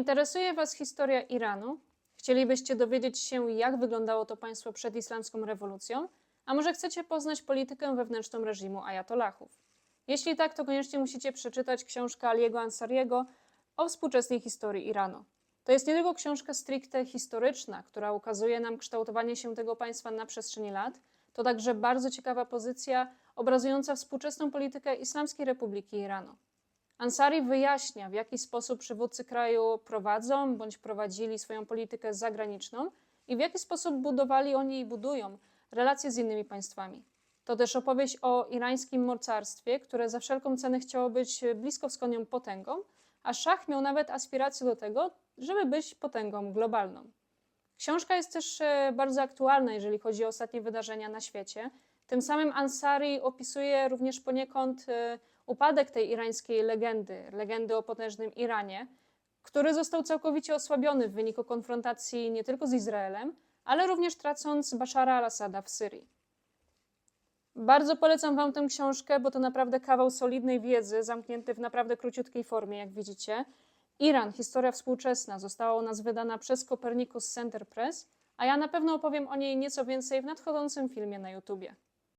Interesuje Was historia Iranu? Chcielibyście dowiedzieć się, jak wyglądało to państwo przed islamską rewolucją? A może chcecie poznać politykę wewnętrzną reżimu ajatollahów? Jeśli tak, to koniecznie musicie przeczytać książkę Aliego Ansariego o współczesnej historii Iranu. To jest nie tylko książka stricte historyczna, która ukazuje nam kształtowanie się tego państwa na przestrzeni lat, to także bardzo ciekawa pozycja obrazująca współczesną politykę Islamskiej Republiki Iranu. Ansari wyjaśnia, w jaki sposób przywódcy kraju prowadzą bądź prowadzili swoją politykę zagraniczną i w jaki sposób budowali oni i budują relacje z innymi państwami. To też opowieść o irańskim mocarstwie, które za wszelką cenę chciało być blisko wschodnią potęgą, a szach miał nawet aspiracje do tego, żeby być potęgą globalną. Książka jest też e, bardzo aktualna, jeżeli chodzi o ostatnie wydarzenia na świecie. Tym samym Ansari opisuje również poniekąd e, upadek tej irańskiej legendy, legendy o potężnym Iranie, który został całkowicie osłabiony w wyniku konfrontacji nie tylko z Izraelem, ale również tracąc Bashara al-Assada w Syrii. Bardzo polecam Wam tę książkę, bo to naprawdę kawał solidnej wiedzy, zamknięty w naprawdę króciutkiej formie, jak widzicie. Iran, historia współczesna, została u nas wydana przez Copernicus Center Press, a ja na pewno opowiem o niej nieco więcej w nadchodzącym filmie na YouTubie.